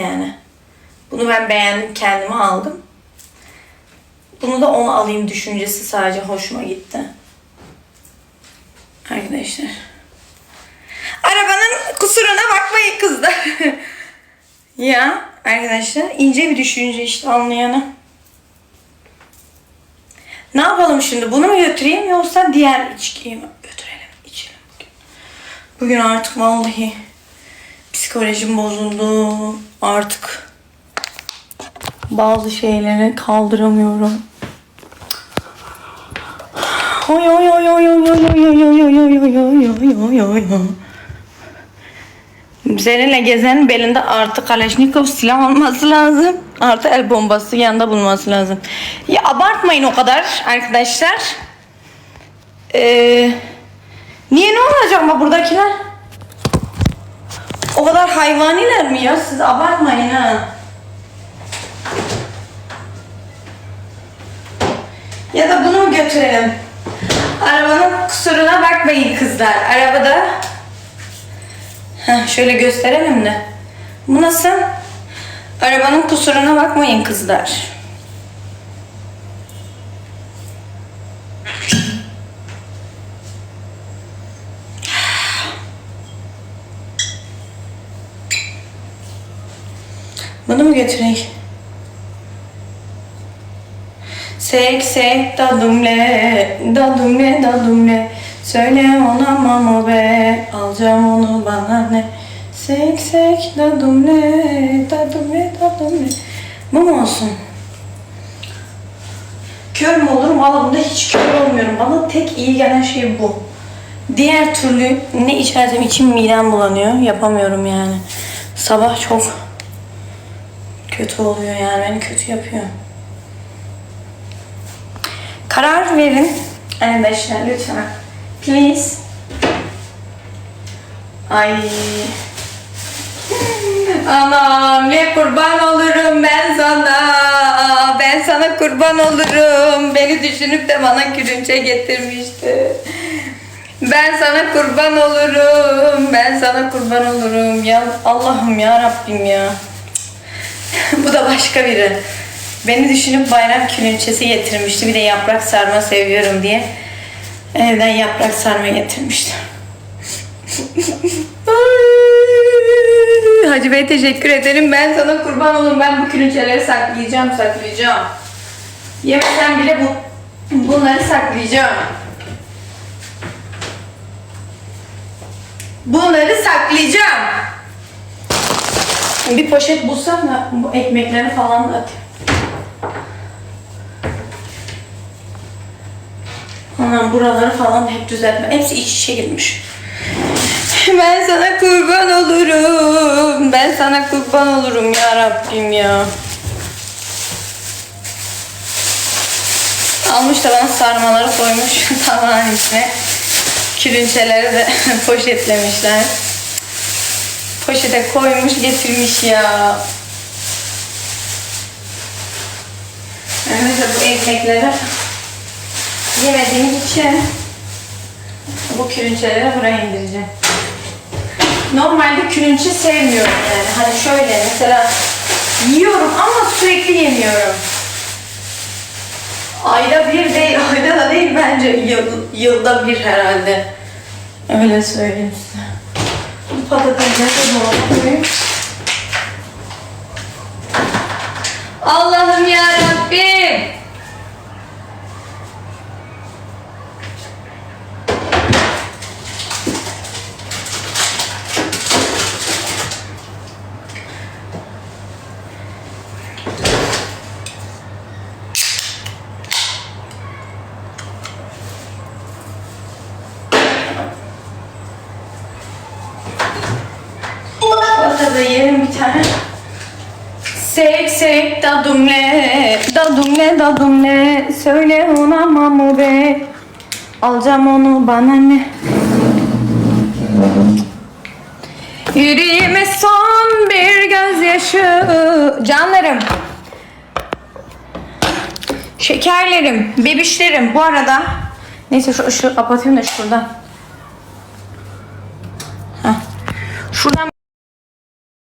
yani. Bunu ben beğendim kendime aldım. Bunu da onu alayım düşüncesi sadece hoşuma gitti. Arkadaşlar. Arabanın kusuruna bakmayın kızlar. ya arkadaşlar ince bir düşünce işte anlayana. Ne yapalım şimdi? Bunu mu götüreyim yoksa diğer içkiyi mi götürelim? içelim bugün. Bugün artık vallahi psikolojim bozuldu. Artık bazı şeyleri kaldıramıyorum. Oy oy oy oy oy oy oy oy oy oy oy oy oy oy oy. Seninle gezenin belinde artı Kalashnikov silah olması lazım. Artı el bombası yanında bulunması lazım. Ya abartmayın o kadar arkadaşlar. Ee, niye ne olacak ama buradakiler? O kadar hayvaniler mi ya? Siz abartmayın ha. Ya da bunu mu götürelim? Arabanın kusuruna bakmayın kızlar. Arabada Heh, şöyle gösterelim de. Bu nasıl? Arabanın kusuruna bakmayın kızlar. Bunu mu götüreyim? Sek sek dadumle, dadumle dadumle Söyle ona mama be, alacağım onu bana ne Sek sek dadumle, dadumle dadumle Bu mu olsun? Kör mü olurum? Valla hiç kör olmuyorum. Bana tek iyi gelen şey bu. Diğer türlü ne içersem içim midem bulanıyor. Yapamıyorum yani. Sabah çok kötü oluyor yani. Beni kötü yapıyor. Karar verin. Arkadaşlar lütfen. Please. Ay. Anam ne kurban olurum ben sana. Ben sana kurban olurum. Beni düşünüp de bana külünçe getirmişti. Ben sana kurban olurum. Ben sana kurban olurum. Ya Allah'ım ya Rabbim ya. Bu da başka biri. Beni düşünüp bayram külünçesi getirmişti. Bir de yaprak sarma seviyorum diye. Evden yaprak sarma getirmişti. Hacı Bey teşekkür ederim. Ben sana kurban olurum. Ben bu külünçeleri saklayacağım, saklayacağım. Yemesem bile bu bunları saklayacağım. Bunları saklayacağım. Bir poşet bulsam da bu ekmekleri falan da atayım. Anam buraları falan hep düzeltme. Hepsi iç içe girmiş. Ben sana kurban olurum. Ben sana kurban olurum ya Rabbim ya. Almış da bana sarmaları koymuş tabağın içine. Külünçeleri de poşetlemişler. Poşete koymuş getirmiş ya. Arkadaşlar bu ekmekleri yemediğim için bu külünçeleri buraya indireceğim. Normalde külünçe sevmiyorum yani. Hani şöyle mesela yiyorum ama sürekli yemiyorum. Ayda bir değil, ayda da değil bence yıl, yılda bir herhalde. Öyle söyleyeyim size patatesleri de doğrayayım. Allah'ım yarabbim. Tane. Sek sek dadumle, dadumle dadumle Söyle ona mamu be. Alacağım onu bana ne? Yüreğime son bir gözyaşı. Canlarım. Şekerlerim, bebişlerim bu arada. Neyse şu ışığı kapatayım da şuradan. Heh. Şuradan